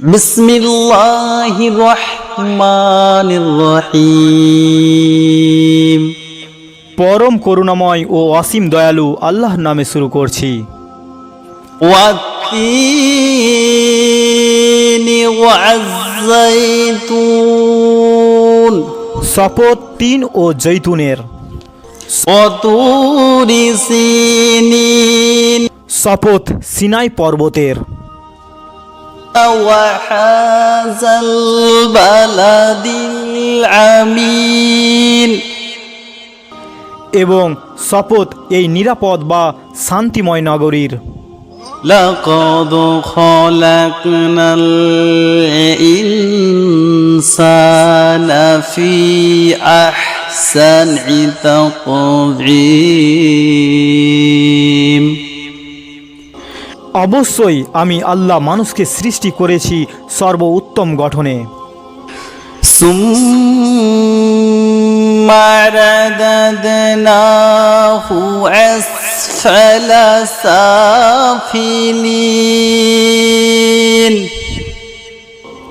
بسم الله الرحمن الرحيم পরম করুণাময় ও অসীম দয়ালু আল্লাহর নামে শুরু করছি والتين والزيتون শপথ তিন ও জৈতুনের وطور سينين শপথ সিনাই পর্বতের وهذا البلد العمين এবং শপথ এই নিরাপদ বা শান্তিময় নগরীর لقد خلقنا الإنسان في أحسن تقويم অবশ্যই আমি আল্লাহ মানুষকে সৃষ্টি করেছি সর্ব উত্তম গঠনে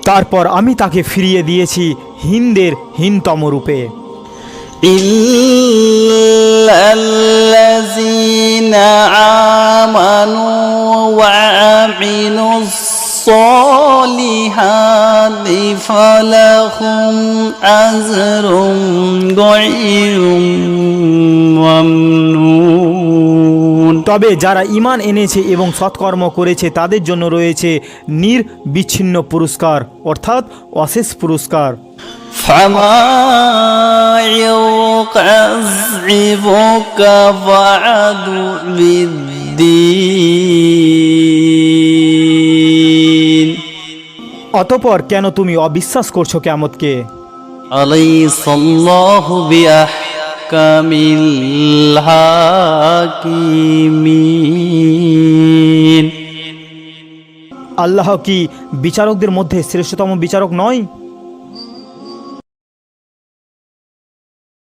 তারপর আমি তাকে ফিরিয়ে দিয়েছি হিন্দের হিনতম রূপে। ইল্লাল্লাযী الصالحات فلهم أجر غير ممنون তবে যারা ইমান এনেছে এবং সৎকর্ম করেছে তাদের জন্য রয়েছে নির্বিচ্ছিন্ন পুরস্কার অর্থাৎ অশেষ পুরস্কার فما يكذبك بعد بالدين অতপর কেন তুমি অবিশ্বাস করছ কেমতকে আল্লাহ কি বিচারকদের মধ্যে শ্রেষ্ঠতম বিচারক নয়?